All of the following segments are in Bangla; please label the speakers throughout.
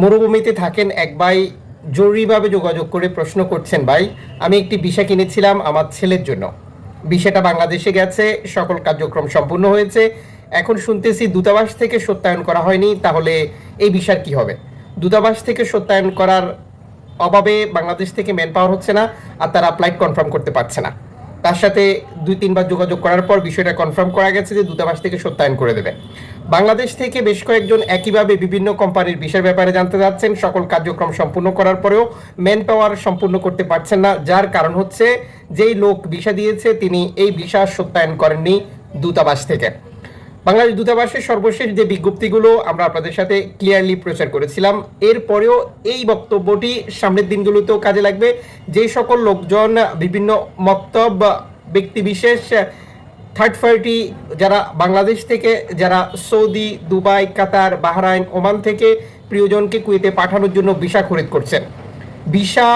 Speaker 1: মরুভূমিতে থাকেন এক ভাই। জরুরিভাবে যোগাযোগ করে প্রশ্ন করছেন, ভাই, আমি একটি ভিসা কিনেছিলাম আমার ছেলের জন্য। ভিসাটা বাংলাদেশে গেছে, সকল কার্যক্রম সম্পূর্ণ হয়েছে। এখন শুনতেছি দূতাবাস থেকে সত্যায়ন করা হয়নি, তাহলে এই ভিসার কি হবে? দূতাবাস থেকে সত্যায়ন করার অভাবে বাংলাদেশ থেকে ম্যান পাওয়ার হচ্ছে না, আর তারা ফ্লাইট কনফার্ম করতে পারছে না। তার সাথে দুই, তিনবার যোগাযোগ করার পর বিষয়টা কনফার্ম করা গেছে যে দূতাবাস থেকে সত্যায়ন করে দেবে। বাংলাদেশ থেকে বেশ কয়েকজন একইভাবে বিভিন্ন কোম্পানির বিষয়ের ব্যাপারে জানতে যাচ্ছেন। সকল কার্যক্রম সম্পূর্ণ করার পরেও ম্যান পাওয়ার সম্পূর্ণ করতে পারছেন না, যার কারণ হচ্ছে যেই লোক ভিসা দিয়েছে, তিনি এই ভিসা সত্যায়ন করেননি দূতাবাস থেকে। বাংলাদেশ দূতাবাসের সর্বশেষ যে বিজ্ঞপ্তিগুলো আমরা আপনাদের সাথে ক্লিয়ারলি প্রচার করেছিলাম, এরপরেও এই বক্তব্যটি সামনের দিনগুলোতেও কাজে লাগবে। যে সকল লোকজন, বিভিন্ন মক্তব, ব্যক্তিবিশেষ থার্ড পার্টি যারা বাংলাদেশ থেকে, যারা Saudi, Dubai, Qatar, Bahrain, Oman থেকে প্রিয়জনকে কুয়েতে পাঠানোর জন্য ভিসা খরিদ করছেন। ভিসা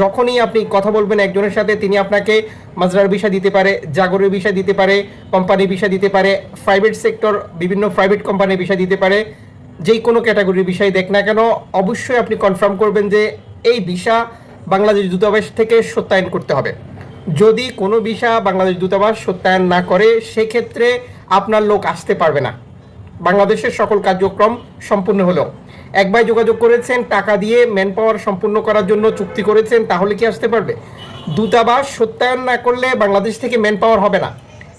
Speaker 1: যখনই আপনি কথা বলবেন একজনের সাথে, তিনি আপনাকে মাজরার ভিসা দিতে পারে, জাগরের ভিসা দিতে পারে কোম্পানি ভিসা দিতে পারে প্রাইভেট সেক্টর বিভিন্ন প্রাইভেট কোম্পানির ভিসা দিতে পারে, যেই কোনো ক্যাটাগরির বিষয় দেখ না কেন, অবশ্যই আপনি কনফার্ম করবেন যে এই ভিসা বাংলাদেশ দূতাবাস থেকে সত্যায়ন করতে হবে। যদি কোনো ভিসা বাংলাদেশ দূতাবাস সত্যায়ন না করে, সেক্ষেত্রে আপনার লোক আসতে পারবে না। বাংলাদেশের সকল কার্যক্রম সম্পূর্ণ হলো। একবার যোগাযোগ করেছেন, টাকা দিয়ে ম্যান পাওয়ার সম্পূর্ণ করার জন্য চুক্তি করেছেন, তাহলে কি আসতে পারবে? দূতাবাস সত্যায়ন না করলে বাংলাদেশ থেকে ম্যান পাওয়ার হবে না।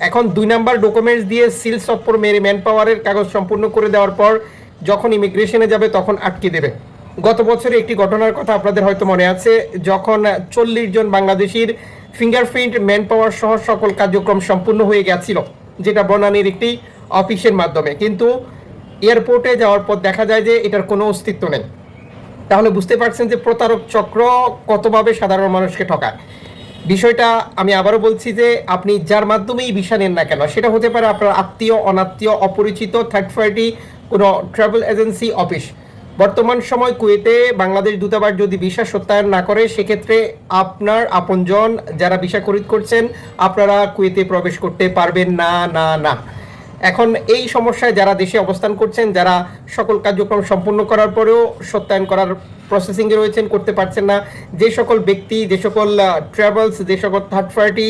Speaker 1: এখন দুই নাম্বার ডকুমেন্টস দিয়ে সিল সপ্পর মেরে ম্যান পাওয়ারের কাগজ সম্পূর্ণ করে দেওয়ার পর যখন ইমিগ্রেশনে যাবে তখন আটকে দেবে। গত বছরে একটি ঘটনার কথা আপনাদের হয়তো মনে আছে, যখন চল্লিশ জন বাংলাদেশির ফিঙ্গারপ্রিন্ট ম্যান পাওয়ার সহ সকল কার্যক্রম সম্পূর্ণ হয়ে গেছিল, যেটা বনানীর একটি অফিসের মাধ্যমে। কিন্তু এয়ারপোর্টে যাওয়ার পর দেখা যায় যে এটার কোনো অস্তিত্ব নেই। তাহলে বুঝতে পারছেন যে প্রতারক চক্র কতভাবে সাধারণ মানুষকে ঠকায়। বিষয়টা আমি আবারও বলছি যে আপনি যার মাধ্যমেই ভিসা নেন না কেন, সেটা হতে পারে আপনার আত্মীয়, অনাত্মীয়, অপরিচিত থার্ড পার্টি কোনো ট্রাভেল এজেন্সি অফিস বর্তমান সময় কুয়েতে বাংলাদেশ দূতাবাস যদি ভিসা সত্যায়ন না করে, সেক্ষেত্রে আপনার আপনজন যারা ভিসা খরিদ করছেন, আপনারা কুয়েতে প্রবেশ করতে পারবেন না না না। এখন এই সমস্যায় যারা দেশে অবস্থান করছেন, যারা সকল কার্যক্রম সম্পূর্ণ করার পরেও সত্যায়ন করার প্রসেসিংয়ে রয়েছেন, করতে পারছেন না। যে সকল ব্যক্তি, যে সকল ট্রাভেলস যে সকল থার্ড পার্টি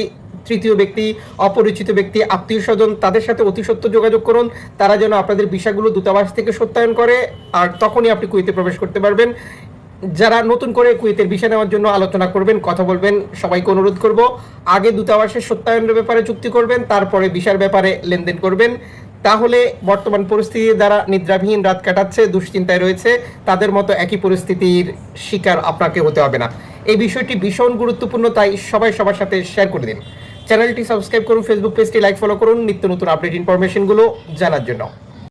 Speaker 1: তৃতীয় ব্যক্তি, অপরিচিত ব্যক্তি, আত্মীয় স্বজন, তাদের সাথে অতি সত্য যোগাযোগ করুন। তারা যেন আপনাদের বিষয়গুলো দূতাবাস থেকে সত্যায়ন করে, আর তখনই আপনি কুয়েতে প্রবেশ করতে পারবেন। যারা নতুন করে কুয়েতের বিষয় নেওয়ার জন্য আলোচনা করবেন, কথা বলবেন, সবাইকে অনুরোধ করব, আগে দূতাবাসের সত্যায়নের ব্যাপারে চুক্তি করবেন, তারপরে বিষয়ের ব্যাপারে লেনদেন করবেন। তাহলে বর্তমান পরিস্থিতি দ্বারা নিদ্রাবিহীন রাত কাটাচ্ছে, দুশ্চিন্তায় রয়েছে, তাদের মতো একই পরিস্থিতির শিকার আপনাকে হতে হবে না। এই বিষয়টি ভীষণ গুরুত্বপূর্ণ, তাই সবাই সবার সাথে শেয়ার করে দিন। চ্যানেলটি সাবস্ক্রাইব করুন ফেসবুক পেজটি লাইক ফলো করুন, নিত্য নতুন আপডেট ইনফরমেশনগুলো জানার জন্য।